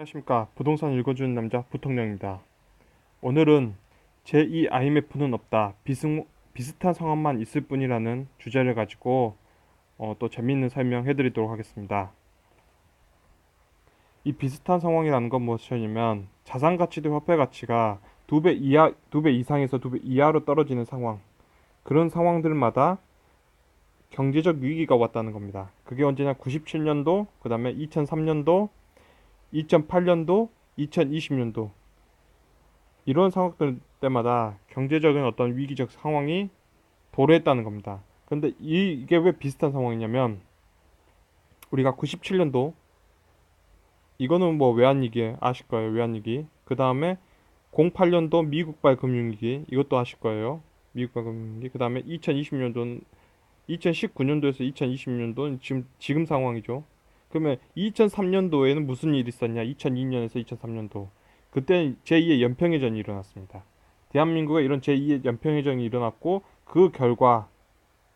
안녕하십니까 부동산 읽어주는 남자 부통령입니다. 오늘은 제2 IMF는 없다 비승, 비슷한 상황만 있을 뿐이라는 주제를 가지고 어, 또 재미있는 설명해 드리도록 하겠습니다. 이 비슷한 상황이라는 건 무엇이냐면 자산 가치 대 화폐 가치가 두 배 이하 두 배 이상에서 두 배 이하로 떨어지는 상황 그런 상황들마다 경제적 위기가 왔다는 겁니다. 그게 언제냐 97년도 그 다음에 2003년도 2008년도, 2020년도 이런 상황들 때마다 경제적인 어떤 위기적 상황이 도래했다는 겁니다. 근데 이- 이게 왜 비슷한 상황이냐면 우리가 97년도 이거는 뭐 외환위기 아실 거예요. 외환위기. 그 다음에 08년도 미국발 금융위기 이것도 아실 거예요. 미국발 금융위기. 그 다음에 2020년도는 2019년도에서 2020년도는 지금 지금 상황이죠. 그러면 2003년도에는 무슨 일이 있었냐? 2002년에서 2003년도. 그때 제2의 연평해전이 일어났습니다. 대한민국에 이런 제2의 연평해전이 일어났고 그 결과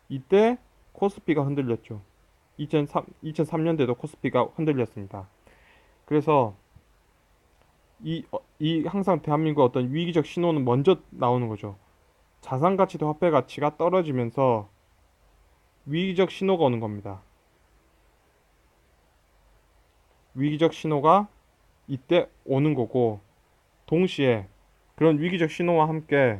이때 코스피가 흔들렸죠. 2003, 2003년대도 코스피가 흔들렸습니다. 그래서 이, 어, 이 항상 대한민국 어떤 위기적 신호는 먼저 나오는 거죠. 자산 가치도 화폐 가치가 떨어지면서 위기적 신호가 오는 겁니다. 위기적 신호가 이때 오는 거고 동시에 그런 위기적 신호와 함께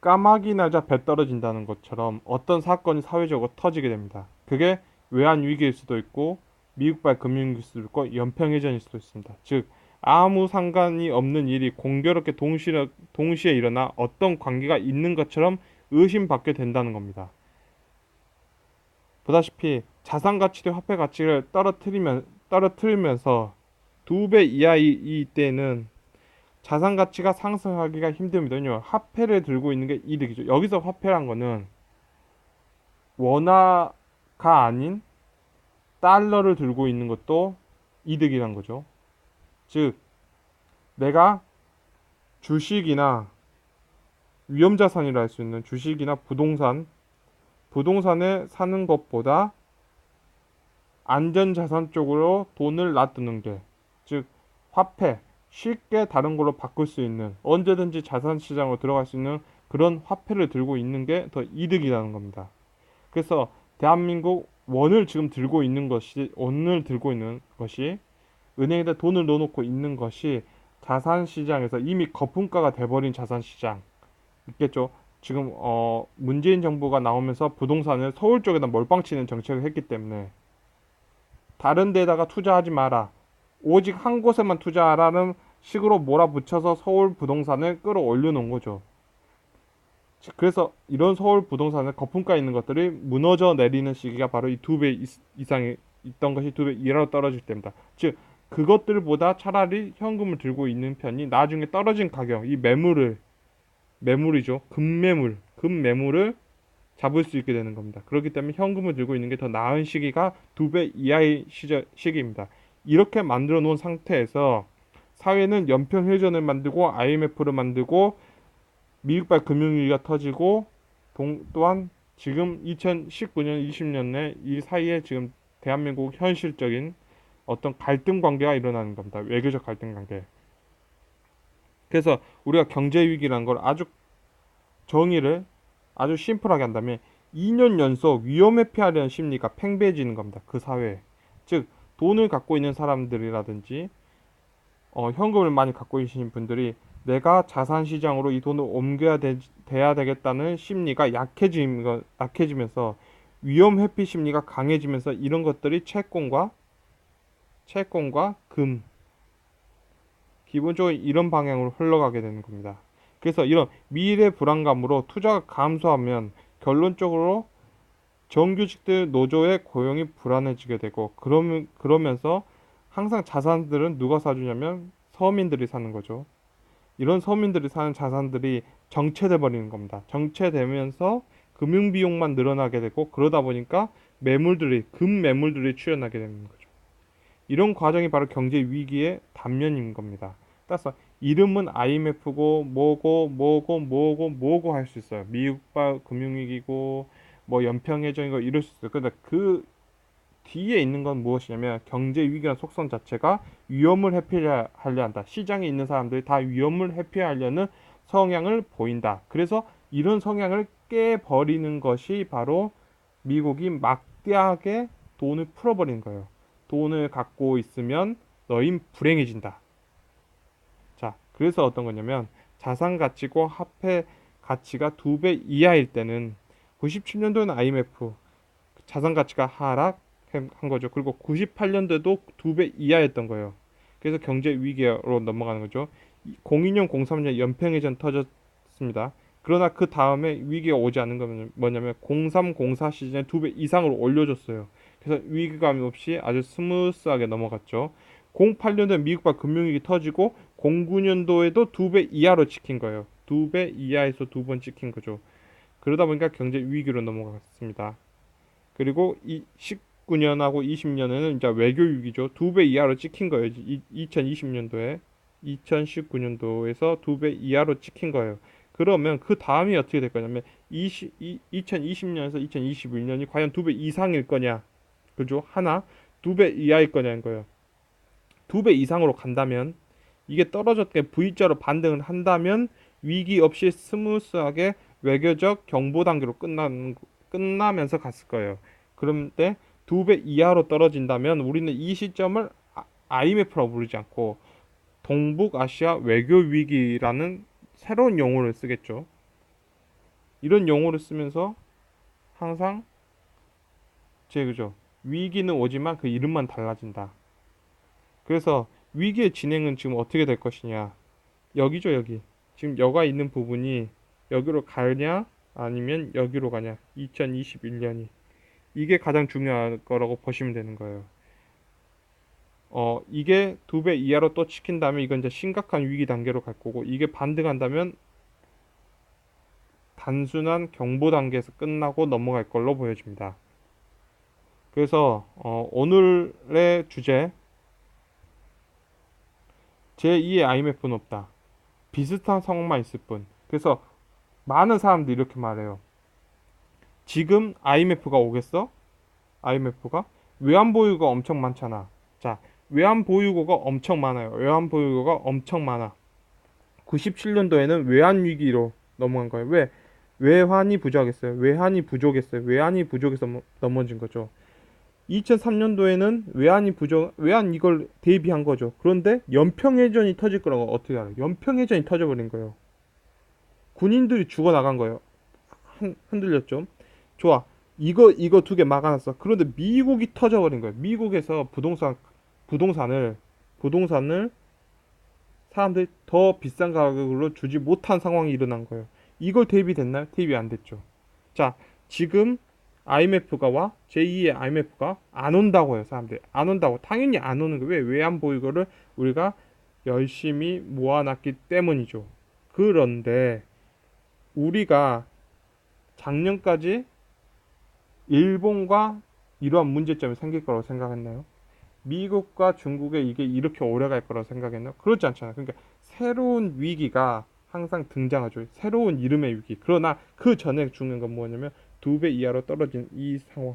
까마귀 날자 배 떨어진다는 것처럼 어떤 사건이 사회적으로 터지게 됩니다. 그게 외환 위기일 수도 있고 미국발 금융 위기일 수도 있고 연평해전일 수도 있습니다. 즉 아무 상관이 없는 일이 공교롭게 동시에 동시에 일어나 어떤 관계가 있는 것처럼 의심받게 된다는 겁니다. 보다시피 자산 가치 대 화폐 가치를 떨어뜨리면 떨어뜨리면서 두 배 이하의 이때는 자산 가치가 상승하기가 힘듭니다. 왜냐면 화폐를 들고 있는 게 이득이죠. 여기서 화폐란 거는 원화가 아닌 달러를 들고 있는 것도 이득이란 거죠. 즉 내가 주식이나 위험자산이라 할 수 있는 주식이나 부동산 부동산에 사는 것보다 안전자산 쪽으로 돈을 놔두는 게, 즉, 화폐, 쉽게 다른 걸로 바꿀 수 있는, 언제든지 자산 시장으로 들어갈 수 있는 그런 화폐를 들고 있는 게 더 이득이라는 겁니다. 그래서 대한민국 원을 지금 들고 있는 것이, 원을 들고 있는 것이, 은행에다 돈을 넣어놓고 있는 것이 자산 시장에서 이미 거품가가 돼버린 자산 시장. 있겠죠? 지금 어 문재인 정부가 나오면서 부동산을 서울 쪽에다 몰빵치는 정책을 했기 때문에 다른 데다가 투자하지 마라. 오직 한 곳에만 투자하라는 식으로 몰아붙여서 서울 부동산을 끌어올려 놓은 거죠. 그래서 이런 서울 부동산을 거품가 있는 것들이 무너져 내리는 시기가 바로 이 두 배 이상이 있던 것이 두 배 이하로 떨어질 때입니다. 즉 그것들보다 차라리 현금을 들고 있는 편이 나중에 떨어진 가격, 이 매물을 매물이죠. 금매물, 금매물을 잡을 수 있게 되는 겁니다. 그렇기 때문에 현금을 들고 있는 게 더 나은 시기가 두 배 이하의 시절, 시기입니다. 이렇게 만들어 놓은 상태에서 사회는 연평해전을 만들고 IMF를 만들고 미국발 금융위기가 터지고 동, 또한 지금 2019년, 20년에 이 사이에 지금 대한민국 현실적인 어떤 갈등 관계가 일어나는 겁니다. 외교적 갈등 관계. 그래서 우리가 경제 위기라는 걸 아주 정의를 아주 심플하게 한다면 2년 연속 위험 회피하려는 심리가 팽배해지는 겁니다. 그 사회에. 즉 돈을 갖고 있는 사람들이라든지 어, 현금을 많이 갖고 계신 분들이 내가 자산 시장으로 이 돈을 옮겨야 되, 돼야 되겠다는 심리가 약해지면, 약해지면서 위험 회피 심리가 강해지면서 이런 것들이 채권과 채권과 금 기본적으로 이런 방향으로 흘러가게 되는 겁니다. 그래서 이런 미래 불안감으로 투자가 감소하면 결론적으로 정규직들 노조의 고용이 불안해지게 되고 그러면 그러면서 항상 자산들은 누가 사주냐면 서민들이 사는 거죠. 이런 서민들이 사는 자산들이 정체돼 버리는 겁니다. 정체되면서 금융 비용만 늘어나게 되고 그러다 보니까 매물들이 금 매물들이 출현하게 되는 거죠. 이런 과정이 바로 경제 위기의 단면인 겁니다. 따라서 이름은 IMF고 뭐고 뭐고 뭐고 뭐고 할 수 있어요. 미국발 금융위기고 뭐 연평해전이고 이럴 수 있어요. 근데 그 뒤에 있는 건 무엇이냐면 경제 위기라는 속성 자체가 위험을 회피하려 한다. 시장에 있는 사람들이 다 위험을 회피하려는 성향을 보인다. 그래서 이런 성향을 깨버리는 것이 바로 미국이 막대하게 돈을 풀어버린 거예요. 돈을 갖고 있으면 너희 불행해진다. 자, 그래서 어떤 거냐면 자산 가치고 화폐 가치가 두 배 이하일 때는 97년도에는 IMF 자산 가치가 하락한 거죠. 그리고 98년도에도 두 배 이하였던 거예요. 그래서 경제 위기로 넘어가는 거죠. 02년, 03년 연평해전 터졌습니다. 그러나 그 다음에 위기가 오지 않는 건 뭐냐면 03, 04 시즌에 두 배 이상으로 올려줬어요. 그래서 위기감 없이 아주 스무스하게 넘어갔죠. 08년도에 미국과 금융위기 터지고 09년도에도 두 배 이하로 찍힌 거예요. 두 배 이하에서 두 번 찍힌 거죠. 그러다 보니까 경제 위기로 넘어갔습니다. 그리고 이 19년하고 20년에는 이제 외교 위기죠. 두 배 이하로 찍힌 거예요. 2020년도에 2019년도에서 두 배 이하로 찍힌 거예요. 그러면 그 다음이 어떻게 될 거냐면 20, 2020년에서 2021년이 과연 두 배 이상일 거냐? 그죠? 하나, 두 배 이하일 거냐는 거예요. 두 배 이상으로 간다면 이게 떨어졌게 V자로 반등을 한다면 위기 없이 스무스하게 외교적 경보 단계로 끝나는 끝나면서 갔을 거예요. 그런데 두 배 이하로 떨어진다면 우리는 이 시점을 IMF라고 부르지 않고 동북아시아 외교 위기라는 새로운 용어를 쓰겠죠. 이런 용어를 쓰면서 항상 제 그죠 위기는 오지만 그 이름만 달라진다. 그래서 위기의 진행은 지금 어떻게 될 것이냐 여기죠 여기 지금 여가 있는 부분이 여기로 가냐 아니면 여기로 가냐 2021년이 이게 가장 중요한 거라고 보시면 되는 거예요. 어 이게 두 배 이하로 또 치킨다면 이건 이제 심각한 위기 단계로 갈 거고 이게 반등한다면 단순한 경보 단계에서 끝나고 넘어갈 걸로 보여집니다. 그래서 어, 오늘의 주제 제2의 IMF는 없다. 비슷한 상황만 있을 뿐. 그래서 많은 사람들이 이렇게 말해요. 지금 IMF가 오겠어? IMF가 외환 보유가 엄청 많잖아. 자, 외환 보유고가 엄청 많아요. 외환 보유고가 엄청 많아. 97년도에는 외환 위기로 넘어간 거예요. 왜? 외환이 부족했어요. 외환이 부족했어요. 외환이 부족해서 넘어진 거죠. 2003년도에는 외환이 부족, 외환 이걸 대비한 거죠. 그런데 연평해전이 터질 거라고 어떻게 알아요? 연평해전이 터져버린 거예요. 군인들이 죽어 나간 거예요. 흔들렸죠. 좋아. 이거 이거 두 개 막아놨어. 그런데 미국이 터져버린 거예요. 미국에서 부동산 부동산을 부동산을 사람들이 더 비싼 가격으로 주지 못한 상황이 일어난 거예요. 이걸 대비됐나요? 대비 안 됐죠. 자, 지금 IMF가 와 제2의 IMF가 안 온다고 해요. 사람들이 안 온다고 당연히 안 오는 거예요. 왜 안 보이고를 우리가 열심히 모아놨기 때문이죠. 그런데 우리가 작년까지 일본과 이러한 문제점이 생길 거라고 생각했나요? 미국과 중국에 이게 이렇게 오래 갈 거라고 생각했나요? 그렇지 않잖아요. 그러니까 새로운 위기가 항상 등장하죠. 새로운 이름의 위기. 그러나 그 전에 중요한 건 뭐냐면 두 배 이하로 떨어진 이 상황.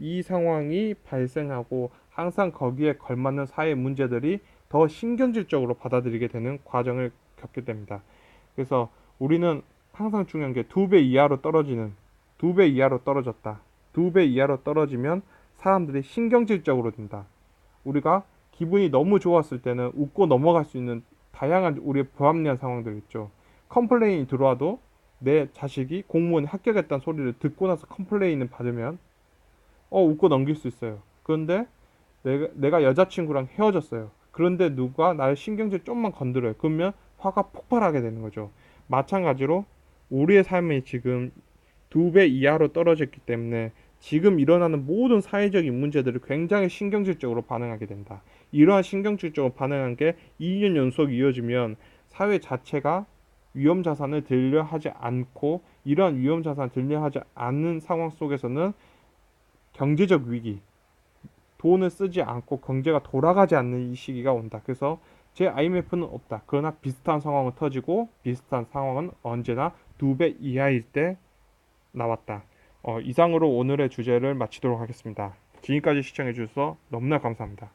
이 상황이 발생하고 항상 거기에 걸맞는 사회 문제들이 더 신경질적으로 받아들이게 되는 과정을 겪게 됩니다. 그래서 우리는 항상 중요한 게 두 배 이하로 떨어지는 두 배 이하로 떨어졌다. 두 배 이하로 떨어지면 사람들이 신경질적으로 된다. 우리가 기분이 너무 좋았을 때는 웃고 넘어갈 수 있는 다양한 우리의 불합리한 상황들 있죠. 컴플레인이 들어와도 내 자식이 공무원에 합격했다는 소리를 듣고 나서 컴플레인을 받으면 어 웃고 넘길 수 있어요. 그런데 내가, 내가 여자친구랑 헤어졌어요. 그런데 누가 나를 신경질 좀만 건드려요. 그러면 화가 폭발하게 되는 거죠. 마찬가지로 우리의 삶이 지금 두 배 이하로 떨어졌기 때문에 지금 일어나는 모든 사회적인 문제들을 굉장히 신경질적으로 반응하게 된다. 이러한 신경질적으로 반응한 게 2년 연속 이어지면 사회 자체가 위험 자산을 들려 하지 않고 이러한 위험 자산을 들려 하지 않는 상황 속에서는 경제적 위기, 돈을 쓰지 않고 경제가 돌아가지 않는 이 시기가 온다. 그래서 제 IMF는 없다. 그러나 비슷한 상황은 터지고 비슷한 상황은 언제나 두 배 이하일 때 나왔다. 어, 이상으로 오늘의 주제를 마치도록 하겠습니다. 지금까지 시청해 주셔서 너무나 감사합니다.